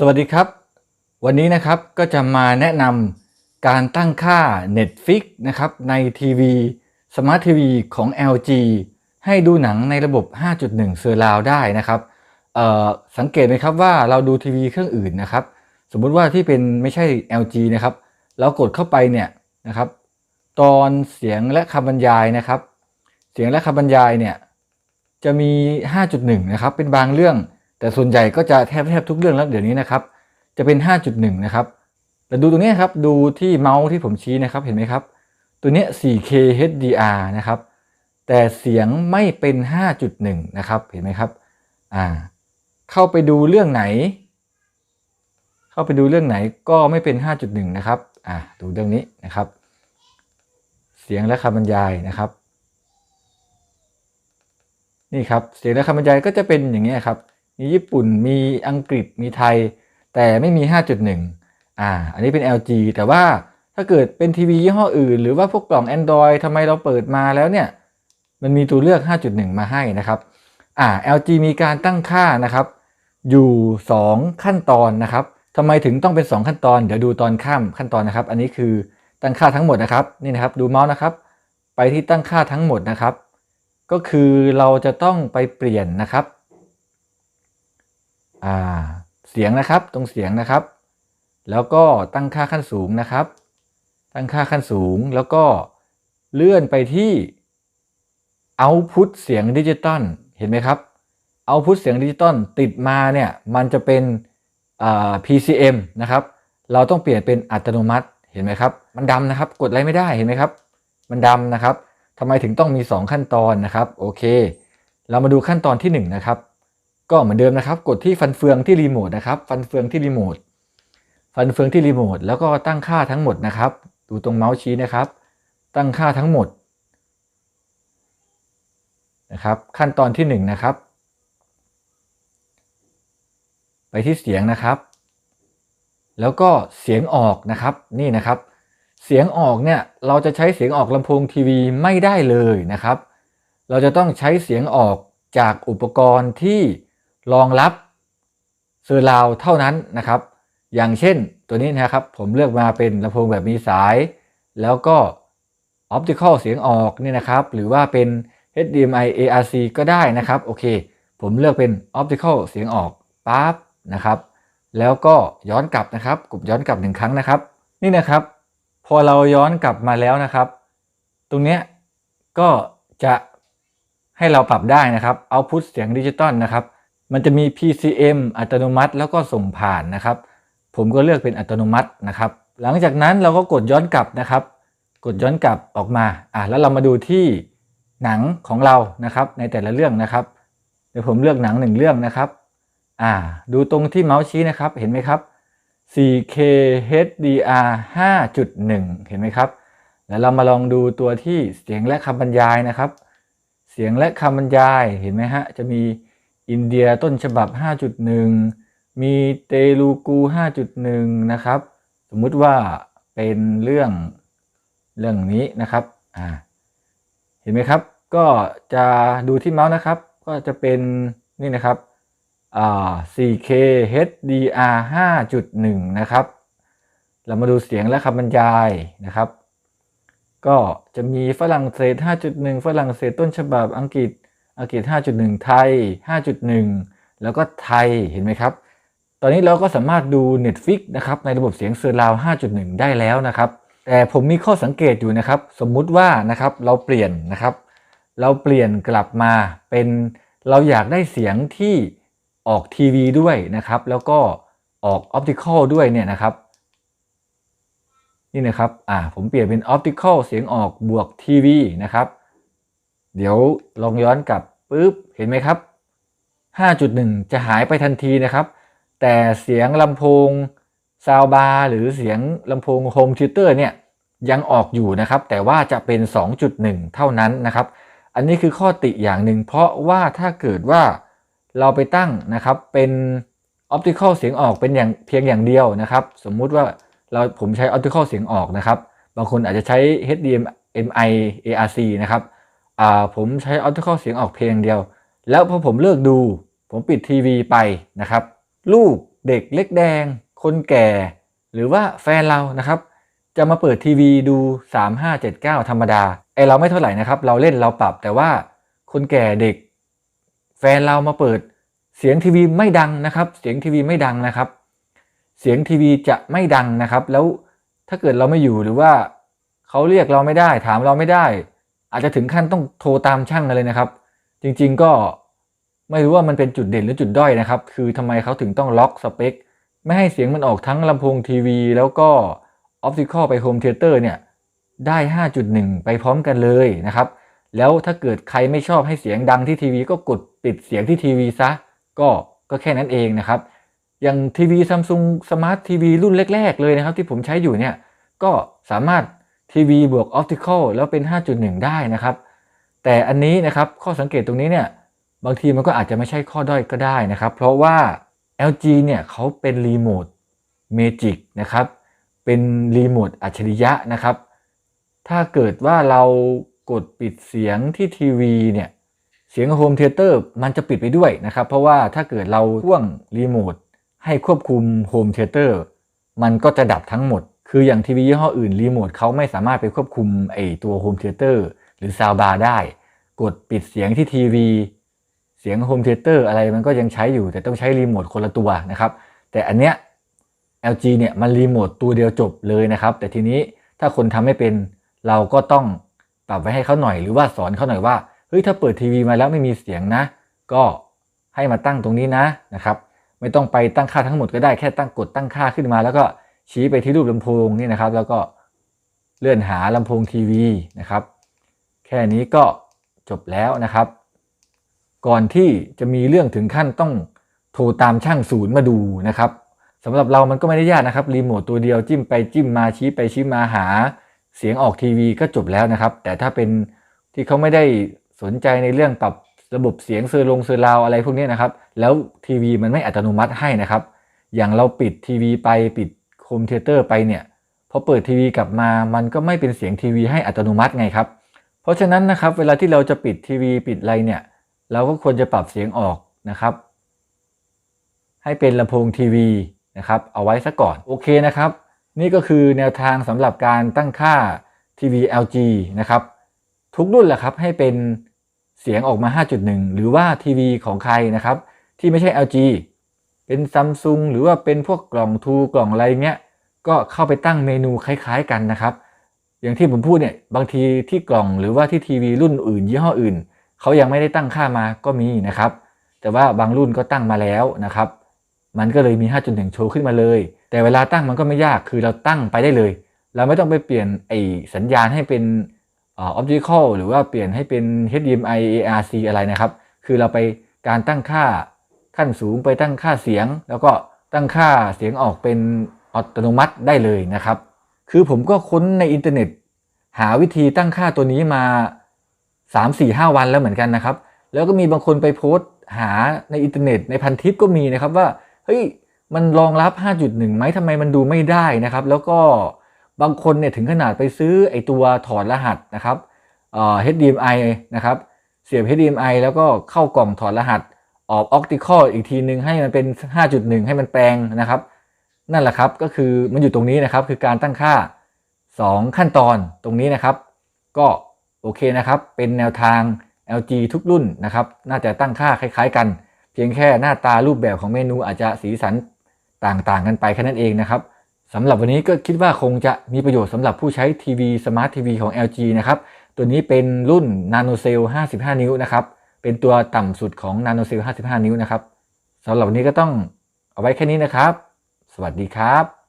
สวัสดีครับ วันนี้นะครับก็จะมาแนะนำการตั้งค่า Netflix นะครับในทีวี Smart TV ของ LG ให้ดูหนังในระบบ 5.1 เซอร์ราวได้นะครับสังเกตไหมครับว่าเราดูทีวีเครื่องอื่นนะครับ สมมุติว่าที่เป็นไม่ใช่ LG นะครับ เรากดเข้าไปเนี่ยนะครับ ตอนเสียงและคำบรรยายนะครับ เสียงและคำบรรยายเนี่ยจะมี 5.1 นะครับเป็นบางเรื่อง แต่ส่วนใหญ่ก็จะแทบแทบทุกเรื่องแล้วเดี๋ยวนี้นะครับ จะเป็น 5.1 นะครับแต่ดูตรงนี้ครับ ดูที่เมาส์ที่ผมชี้นะครับ เห็นไหมครับ ตัวนี้ 4K HDR นะครับ แต่เสียงไม่เป็น 5.1 นะครับ เห็นไหมครับ อ่า เข้าไปดูเรื่องไหน เข้าไปดูเรื่องไหนก็ไม่เป็น 5.1 นะครับ อ่า ดูเรื่องนี้นะครับ เสียงและคำบรรยายนะครับ นี่ครับ เสียงและคำบรรยายก็จะเป็นอย่างนี้ครับ มีญี่ปุ่นมีอังกฤษมีไทย แต่ไม่มี 5.1 อ่า อันนี้เป็น LG แต่ว่าถ้าเกิดเป็นทีวียี่ห้ออื่น หรือว่าพวกกล่อง Android ทำไมเราเปิดมาแล้วเนี่ย มันมีตัวเลือก 5.1 มาให้นะครับ อ่า LG มีการตั้งค่านะครับ อยู่ 2 ขั้นตอนนะครับทำไมถึงต้องเป็น 2 ขั้นตอน เดี๋ยวดูตอนข้ามขั้นตอนนะครับ อันนี้คือตั้งค่าทั้งหมดนะครับ นี่นะครับ ดูเมาส์นะครับ ไปที่ตั้งค่าทั้งหมดนะครับ ก็คือเราจะต้องไปเปลี่ยนนะครับ อ่าเสียงนะครับตรงเสียงนะครับ แล้วก็ตั้งค่าขั้นสูงนะครับ ตั้งค่าขั้นสูงแล้วก็เลื่อนไปที่ Output เสียงดิจิตอลเห็นไหมครับ Output เสียงดิจิตอลติดมาเนี่ยมันจะเป็น PCM นะครับ เราต้องเปลี่ยนเป็นอัตโนมัติเห็นไหมครับ มันดำนะครับ กดอะไรไม่ได้เห็นไหมครับ มันดำนะครับทำไมถึงต้องมี 2 ขั้นตอนนะครับ โอเค เรามาดูขั้นตอนที่ 1 นะครับ ก็เหมือนเดิมนะครับ กดที่ฟันเฟืองที่รีโมทนะครับ ฟันเฟืองที่รีโมท ฟันเฟืองที่รีโมท แล้วก็ตั้งค่าทั้งหมดนะครับ ดูตรงเมาส์ชี้นะครับ ตั้งค่าทั้งหมดนะครับ ขั้นตอนที่1นะครับ ไปที่เสียงนะครับ แล้วก็เสียงออกนะครับ นี่นะครับ เสียงออกเนี่ย เราจะใช้เสียงออกลำโพงทีวีไม่ได้เลยนะครับ เราจะต้องใช้เสียงออกจากอุปกรณ์ที่ รองรับเซอร์ราวเท่านั้นนะครับ อย่างเช่นตัวนี้นะครับ ผมเลือกมาเป็นลำโพงแบบมีสาย แล้วก็ออปติคอลเสียงออกนี่นะครับ หรือว่าเป็น HDMI ARC ก็ได้นะครับ โอเค ผมเลือกเป็นออปติคอลเสียงออกปั๊บนะครับ แล้วก็ย้อนกลับนะครับ กดย้อนกลับหนึ่งครั้งนะครับ นี่นะครับ พอเราย้อนกลับมาแล้วนะครับ ตรงเนี้ยก็จะให้เราปรับได้นะครับเอาพุทเสียงดิจิตอลนะครับ มันจะมี PCM อัตโนมัติ แล้วก็ส่งผ่านนะครับ ผมก็เลือกเป็นอัตโนมัตินะครับ หลังจากนั้นเราก็กดย้อนกลับนะครับ กดย้อนกลับออกมาอะแล้วเรามาดูที่หนังของเรานะครับในแต่ละเรื่องนะครับ เดี๋ยวผมเลือกหนังหนึ่งเรื่องนะครับอ่าดูตรงที่เมาส์ชี้นะครับเห็นไหมครับ 4K HDR 5.1 เห็นไหมครับ แล้วเรามาลองดูตัวที่เสียงและคำบรรยายนะครับ เสียงและคำบรรยายเห็นไหมฮะจะมี อินเดียต้นฉบับ 5.1 มีเตลูกู 5.1 นะครับ สมมุติว่าเป็นเรื่องเรื่องนี้นะครับอ่าเห็นไหมครับ ก็จะดูที่เมาส์นะครับ ก็จะเป็นนี่นะครับอ่า 4K HDR 5.1 นะครับ เรามาดูเสียงและคำบรรยายนะครับ ก็จะมีฝรั่งเศส 5.1 ฝรั่งเศสต้นฉบับอังกฤษ อังกฤษ 5.1 ไทย 5.1 แล้วก็ไทยเห็นไหมครับ ตอนนี้เราก็สามารถดู Netflix นะครับในระบบเสียงเซอร์ราว 5.1 ได้แล้วนะครับ แต่ผมมีข้อสังเกตอยู่นะครับ สมมุติว่านะครับเราเปลี่ยนนะครับ เราเปลี่ยนกลับมาเป็นเราอยากได้เสียงที่ออกทีวีด้วยนะครับ แล้วก็ออกออปติคอลด้วยเนี่ยนะครับนี่นะครับ อ่า ผมเปลี่ยนเป็นออปติคอลเสียงออกบวกทีวีนะครับ เดี๋ยวลองย้อนกลับปุ๊บเห็นไหมครับ 5.1 จะหายไปทันทีนะครับ แต่เสียงลำโพงซาวบาร์หรือเสียงลำโพงโฮมทิวเตอร์เนี่ยยังออกอยู่นะครับ แต่ว่าจะเป็น 2.1 เท่านั้นนะครับ อันนี้คือข้อติอย่างหนึ่ง เพราะว่าถ้าเกิดว่าเราไปตั้งนะครับเป็นออปติคอลเสียงออกเป็นอย่างเพียงอย่างเดียวนะครับ สมมุติว่าเราผมใช้ออปติคอลเสียงออกนะครับ บางคนอาจจะใช้ HDMI ARC นะครับ อ่าผมใช้ออปติคอลเสียงออกเพียงเดียว แล้วพอผมเลิกดู ผมปิดทีวีไปนะครับรูปเด็กเล็กแดง คนแก่ หรือว่าแฟนเรานะครับ จะมาเปิดทีวีดู 3579 ธรรมดาไอเราไม่เท่าไหร่นะครับ เราเล่นเราปรับแต่ว่าคนแก่เด็ก แฟนเรามาเปิด เสียงทีวีไม่ดังนะครับ เสียงทีวีไม่ดังนะครับ เสียงทีวีจะไม่ดังนะครับ แล้วถ้าเกิดเราไม่อยู่หรือว่าเขาเรียกเราไม่ได้ ถามเราไม่ได้ อาจจะถึงขั้นต้องโทรตามช่างกันเลยนะครับ จริงๆก็ไม่รู้ว่ามันเป็นจุดเด่นหรือจุดด้อยนะครับ คือทำไมเขาถึงต้องล็อกสเปค ไม่ให้เสียงมันออกทั้งลำโพงทีวี แล้วก็ออปติคอลไปโฮมเทเตอร์เนี่ยได้ 5.1 ไปพร้อมกันเลยนะครับ แล้วถ้าเกิดใครไม่ชอบให้เสียงดังที่ทีวีก็กดปิดเสียงที่ทีวีซะ ก็ก็แค่นั้นเองนะครับ อย่างทีวีซัมซุงสมาร์ททีวีรุ่นแรก ๆ เลยนะครับ ที่ผมใช้อยู่เนี่ยก็สามารถ ทีวีบวกออปติคอลแล้วเป็น 5.1 ได้นะครับ แต่อันนี้นะครับข้อสังเกตตรงนี้เนี่ยบางทีมันก็อาจจะไม่ใช่ข้อด้อยก็ได้นะครับ เพราะว่า LG เนี่ยเขาเป็นรีโมทเมจิกนะครับเป็นรีโมทอัจฉริยะนะครับ ถ้าเกิดว่าเรากดปิดเสียงที่ทีวีเนี่ยเสียงโฮมเทเตอร์มันจะปิดไปด้วยนะครับ เพราะว่าถ้าเกิดเราพ่วงรีโมทให้ควบคุมโฮมเทเตอร์มันก็จะดับทั้งหมด คืออย่างทีวียี่ห้ออื่นรีโมทเขาไม่สามารถไปควบคุมไอตัวโฮมเทเตอร์หรือซาวบาร์ได้ กดปิดเสียงที่ทีวี เสียงโฮมเทเตอร์อะไรมันก็ยังใช้อยู่ แต่ต้องใช้รีโมทคนละตัวนะครับ แต่อันเนี้ย LG เนี่ยมันรีโมทตัวเดียวจบเลยนะครับ แต่ทีนี้ถ้าคนทำไม่เป็นเราก็ต้องปรับไว้ให้เขาหน่อยหรือว่าสอนเขาหน่อยว่าเฮ้ยถ้าเปิดทีวีมาแล้วไม่มีเสียงนะ ก็ให้มาตั้งตรงนี้นะนะครับ ไม่ต้องไปตั้งค่าทั้งหมดก็ได้แค่ตั้งกดตั้งค่าขึ้นมาแล้วก็ ชี้ไปที่รูปลำโพงนี่นะครับ แล้วก็เลื่อนหาลำโพงทีวีนะครับ แค่นี้ก็จบแล้วนะครับ ก่อนที่จะมีเรื่องถึงขั้นต้องโทรตามช่างศูนย์มาดูนะครับสำหรับเรามันก็ไม่ได้ยากนะครับรีโมทตัวเดียวจิ้มไปจิ้มมาชี้ไปชี้มาหาเสียงออกทีวีก็จบแล้วนะครับ แต่ถ้าเป็นที่เขาไม่ได้สนใจในเรื่องปรับระบบเสียงเซอร์ลงเซอร์ราวอะไรพวกนี้นะครับ แล้วทีวีมันไม่อัตโนมัติให้นะครับ อย่างเราปิดทีวีไปปิด โฮมเทเตอร์ไปเนี่ยพอเปิดทีวีกลับมามันก็ไม่เป็นเสียงทีวีให้อัตโนมัติไงครับ เพราะฉะนั้นนะครับเวลาที่เราจะปิดทีวีปิดอะไรเนี่ยเราก็ควรจะปรับเสียงออกนะครับ ให้เป็นลำโพงทีวีนะครับเอาไว้ซะก่อนโอเคนะครับ นี่ก็คือแนวทางสำหรับการตั้งค่าทีวี LG นะครับทุกรุ่นแหละครับให้เป็นเสียงออกมา 5.1 หรือว่าทีวีของใครนะครับ ที่ไม่ใช่ LG เป็นซัมซุงหรือว่าเป็นพวกกล่องทูกล่องอะไรเงี้ยก็เข้าไปตั้งเมนูคล้ายๆกันนะครับ อย่างที่ผมพูดเนี่ยบางทีที่กล่องหรือว่าที่ทีวีรุ่นอื่น ยี่ห้ออื่นเขายังไม่ได้ตั้งค่ามาก็มีนะครับ แต่ว่าบางรุ่นก็ตั้งมาแล้วนะครับ มันก็เลยมี 5.1 โชว์ขึ้นมาเลย แต่เวลาตั้งมันก็ไม่ยากคือเราตั้งไปได้เลย เราไม่ต้องไปเปลี่ยนไอสัญญาณให้เป็นออ optical หรือว่าเปลี่ยนให้เป็น HDMI ARC อะไรนะครับ คือเราไปการตั้งค่า ขั้นสูงไปตั้งค่าเสียง แล้วก็ตั้งค่าเสียงออกเป็นอัตโนมัติได้เลยนะครับ คือผมก็ค้นในอินเทอร์เน็ต หาวิธีตั้งค่าตัวนี้มา 3 4 5 วันแล้วเหมือนกันนะครับ แล้วก็มีบางคนไปโพสต์หาในอินเทอร์เน็ตในพันทิปก็มีนะครับว่าเฮ้ยมันรองรับ 5.1 ไหมทำไมมันดูไม่ได้นะครับ แล้วก็บางคนเนี่ยถึงขนาดไปซื้อไอตัวถอดรหัสนะครับเอ่อ HDMI นะครับ เสียบ HDMI แล้วก็เข้ากล่องถอดรหัส ออก Optical อีกทีหนึ่งให้มันเป็น 5.1 ให้มันแปลงนะครับ นั่นแหละครับก็คือมันอยู่ตรงนี้นะครับ คือการตั้งค่า 2 ขั้นตอนตรงนี้นะครับ ก็โอเคนะครับ เป็นแนวทาง LG ทุกรุ่นนะครับ น่าจะตั้งค่าคล้ายๆ กัน เพียงแค่หน้าตารูปแบบของเมนูอาจจะสีสันต่างๆ กันไปแค่นั้นเองนะครับสำหรับวันนี้ก็คิดว่าคงจะมีประโยชน์สำหรับผู้ใช้ทีวีสมาร์ททีวีของ LG นะครับ ตัวนี้เป็นรุ่น Nano Cell 55 นิ้วนะครับ เป็นตัวต่ำสุดของ Nano Cell 55 นิ้วนะครับสำหรับวันนี้ก็ต้องเอาไว้แค่นี้นะครับ สวัสดีครับ